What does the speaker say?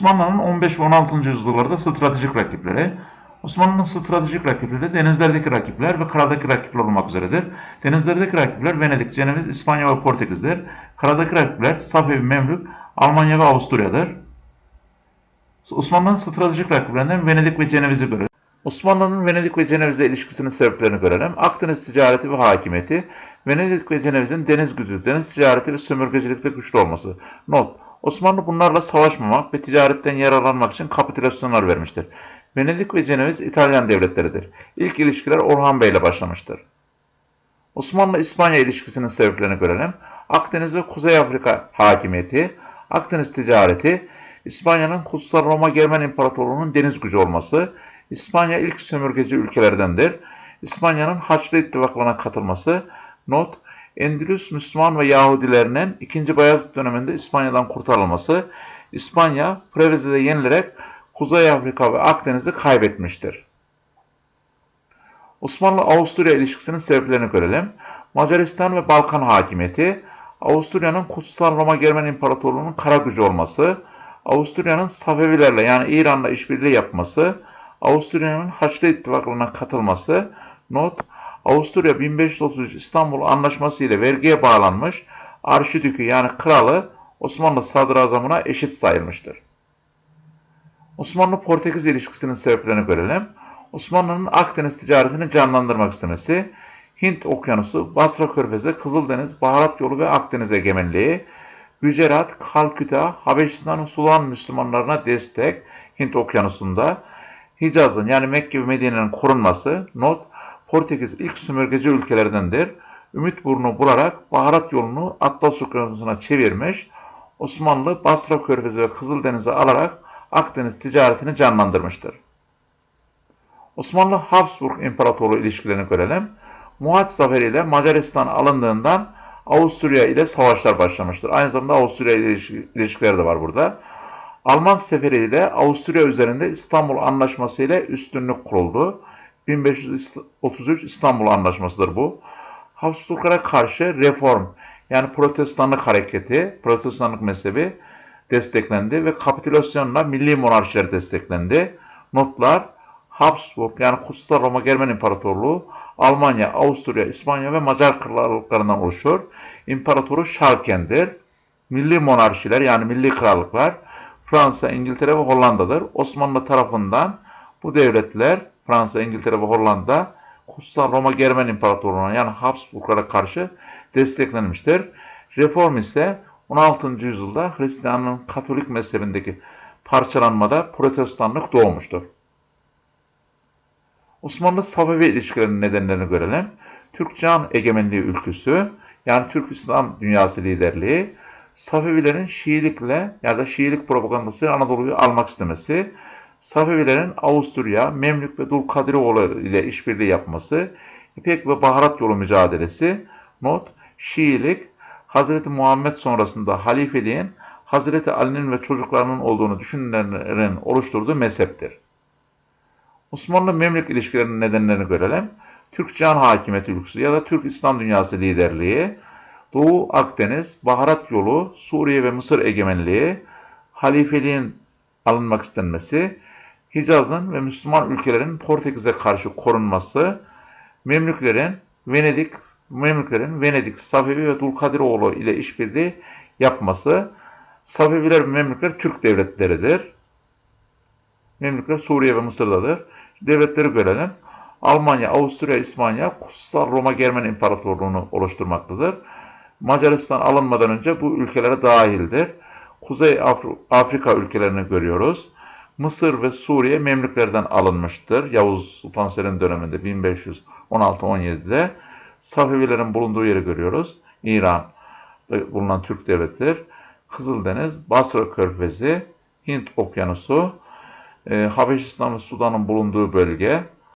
Osmanlı'nın 15 ve 16. yüzyıllarda stratejik rakipleri. Osmanlı'nın stratejik rakipleri denizlerdeki rakipler ve karadaki rakipler olmak üzeredir. Denizlerdeki rakipler Venedik, Ceneviz, İspanya ve Portekiz'dir. Karadaki rakipler Safevi, Memlük, Almanya ve Avusturya'dır. Osmanlı'nın stratejik rakiplerinden Venedik ve Ceneviz'i görelim. Osmanlı'nın Venedik ve Ceneviz'le ilişkisinin sebeplerini görelim. Akdeniz ticareti ve hakimiyeti, Venedik ve Ceneviz'in deniz gücü, deniz ticareti ve sömürgecilikte güçlü olması. Not, Osmanlı bunlarla savaşmamak ve ticaretten yararlanmak için kapitülasyonlar vermiştir. Venedik ve Ceneviz İtalyan devletleridir. İlk ilişkiler Orhan Bey ile başlamıştır. Osmanlı-İspanya ilişkisinin sebeplerini görelim. Akdeniz ve Kuzey Afrika hakimiyeti, Akdeniz ticareti, İspanya'nın Kutsal Roma Germen İmparatorluğu'nun deniz gücü olması, İspanya ilk sömürgeci ülkelerdendir. İspanya'nın Haçlı İttifakı'na katılması, not, Endülüs Müslüman ve Yahudilerinin 2. Bayezid döneminde İspanya'dan kurtarılması, İspanya Preveze'de yenilerek Kuzey Afrika ve Akdeniz'i kaybetmiştir. Osmanlı-Avusturya ilişkisinin sebeplerini görelim. Macaristan ve Balkan hakimiyeti, Avusturya'nın Kutsal Roma Germen İmparatorluğu'nun kara gücü olması, Avusturya'nın Safevilerle yani İran'la işbirliği yapması, Avusturya'nın Haçlı İttifakı'na katılması, not, Avusturya 1533 İstanbul Anlaşması ile vergiye bağlanmış, Arşidükü yani kralı Osmanlı sadrazamına eşit sayılmıştır. Osmanlı-Portekiz ilişkisinin sebeplerini görelim. Osmanlı'nın Akdeniz ticaretini canlandırmak istemesi, Hint Okyanusu, Basra Körfezi, Kızıldeniz, Baharat Yolu ve Akdeniz egemenliği, Gücerat, Kalküta, Habeşistan ve Sudan Müslümanlarına destek, Hint Okyanusu'nda, Hicaz'ın yani Mekke ve Medine'nin korunması, not, Portekiz ilk sömürgeci ülkelerdendir. Ümit burnu bularak baharat yolunu Atlas Okyanusu'na çevirmiş, Osmanlı Basra Körfezi ve Kızıldeniz'i alarak Akdeniz ticaretini canlandırmıştır. Osmanlı-Habsburg İmparatorluğu ilişkilerini görelim. Muhat Zaferi ile Macaristan alındığından Avusturya ile savaşlar başlamıştır. Aynı zamanda Avusturya ile ilişkileri de var burada. Alman seferi ile Avusturya üzerinde İstanbul Anlaşması ile üstünlük kuruldu. 1533 İstanbul Anlaşması'dır bu. Habsburglara karşı reform yani protestanlık hareketi, protestanlık mezhebi desteklendi ve kapitülasyonla milli monarşiler desteklendi. Notlar Habsburg yani Kutsal Roma Germen İmparatorluğu Almanya, Avusturya, İspanya ve Macar krallıklarından oluşur. İmparatoru Şarken'dir. Milli monarşiler yani milli krallıklar Fransa, İngiltere ve Hollanda'dır. Osmanlı tarafından bu devletler Fransa, İngiltere ve Hollanda Kutsal Roma Germen İmparatorluğu'na yani Habsburglara karşı desteklenmiştir. Reform ise 16. yüzyılda Hristiyanlığın Katolik mezhebindeki parçalanmada protestanlık doğmuştur. Osmanlı Safevi ilişkilerinin nedenlerini görelim. Türk-Can egemenliği ülküsü, yani Türk-İslam dünyası liderliği, Safevilerin Şiilikle ya da Şiilik propagandası Anadolu'yu almak istemesi, Safevilerin Avusturya, Memlük ve Dulkadiroğlu ile işbirliği yapması, İpek ve Baharat yolu mücadelesi, not, Şiilik, Hazreti Muhammed sonrasında halifeliğin Hazreti Ali'nin ve çocuklarının olduğunu düşünenlerin oluşturduğu mezheptir. Osmanlı-Memlük ilişkilerinin nedenlerini görelim. Türk-Can hakimiyeti ülküsü ya da Türk-İslam dünyası liderliği, Doğu Akdeniz, Baharat yolu, Suriye ve Mısır egemenliği, halifeliğin alınmak istenmesi, Hicaz'ın ve Müslüman ülkelerin Portekiz'e karşı korunması, Memlüklerin Venedik, Memlüklerin Venedik, Safevi ve Dulkadiroğlu ile işbirliği yapması, Safeviler ve Memlükler Türk devletleridir. Memlükler Suriye ve Mısır'dadır. Devletleri görelim. Almanya, Avusturya, İspanya Kutsal Roma Germen İmparatorluğunu oluşturmaktadır. Macaristan alınmadan önce bu ülkelere dahildir. Kuzey Afrika ülkelerini görüyoruz. Mısır ve Suriye Memlüklerden alınmıştır. Yavuz Sultan Selim döneminde 1516-17'de Safevilerin bulunduğu yeri görüyoruz. İran bulunan Türk devlettir. Kızıldeniz, Basra Körfezi, Hint Okyanusu, e, Habeşistan ve Sudan'ın bulunduğu bölge,